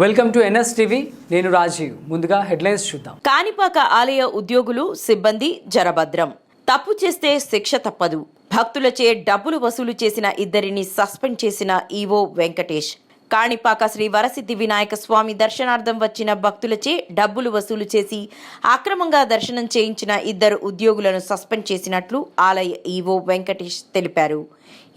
Welcome to NS TV. నేను రాజీవ్. ముందుగా headlines చూద్దాం. కాణిపాక ఆలయ ఉద్యోగులు సిబ్బంది జరభద్రం. తప్పు చేస్తే శిక్ష తప్పదు. భక్తులచే డబ్బులు వసూలు చేసిన ఇద్దరిని సస్పెండ్ చేసిన ఈవో వెంకటేష్. కాణిపాక శ్రీ వరసిద్ధి వినాయక స్వామి దర్శనార్థం వచ్చిన భక్తులచే డబ్బులు వసూలు చేసి అక్రమంగా దర్శనం చేయించిన ఇద్దరు ఉద్యోగులను సస్పెండ్ చేసినట్లు ఆలయ ఈవో వెంకటేష్ తెలిపారు.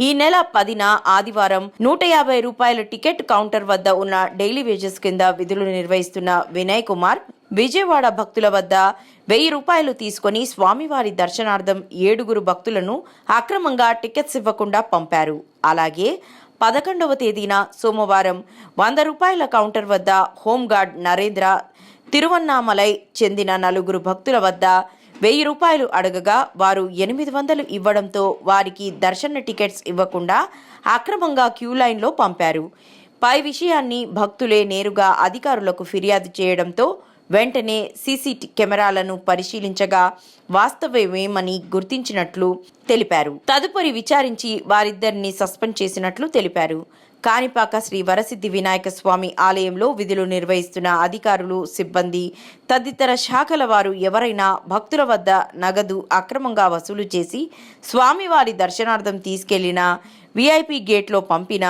ఈ నెల పదిన ఆదివారం నూట యాభై రూపాయల టికెట్ కౌంటర్ వద్ద ఉన్న డైలీ వేజెస్ కింద విధులు నిర్వహిస్తున్న వినయ్ కుమార్ విజయవాడ భక్తుల వద్ద వెయ్యి రూపాయలు తీసుకొని స్వామివారి దర్శనార్థం ఏడుగురు భక్తులను అక్రమంగా టికెట్స్ ఇవ్వకుండా పంపారు. అలాగే పదకొండవ తేదీన సోమవారం వంద రూపాయల కౌంటర్ వద్ద హోంగార్డ్ నరేంద్ర తిరువన్నామలై చెందిన నలుగురు భక్తుల వద్ద వెయ్యి రూపాయలు అడగగా వారు ఎనిమిది వందలు ఇవ్వడంతో వారికి దర్శన టికెట్స్ ఇవ్వకుండా అక్రమంగా క్యూ లైన్లో పంపారు. పై విషయాన్ని భక్తులే నేరుగా అధికారులకు ఫిర్యాదు చేయడంతో వెంటనే సీసీ కెమెరాలను పరిశీలించగా వాస్తవమేమని గుర్తించినట్లు తెలిపారు. తదుపరి విచారించి వారిద్దరిని సస్పెండ్ చేసినట్లు తెలిపారు. కాణిపాక శ్రీ వరసిద్ధి వినాయక స్వామి ఆలయంలో విధులు నిర్వహిస్తున్న అధికారులు సిబ్బంది తదితర శాఖల వారు ఎవరైనా భక్తుల వద్ద నగదు అక్రమంగా వసూలు చేసి స్వామివారి దర్శనార్థం తీసుకెళ్ళినా విఐపి గేట్లో పంపిన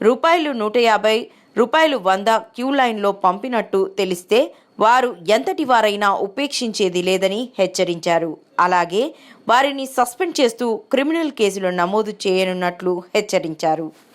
రూపాయలు నూట యాభై రూపాయలు వంద క్యూ లైన్లో పంపినట్టు తెలిస్తే వారు ఎంతటి వారైనా ఉపేక్షించేది లేదని హెచ్చరించారు. అలాగే వారిని సస్పెండ్ చేస్తూ క్రిమినల్ కేసులు నమోదు చేయనున్నట్లు హెచ్చరించారు.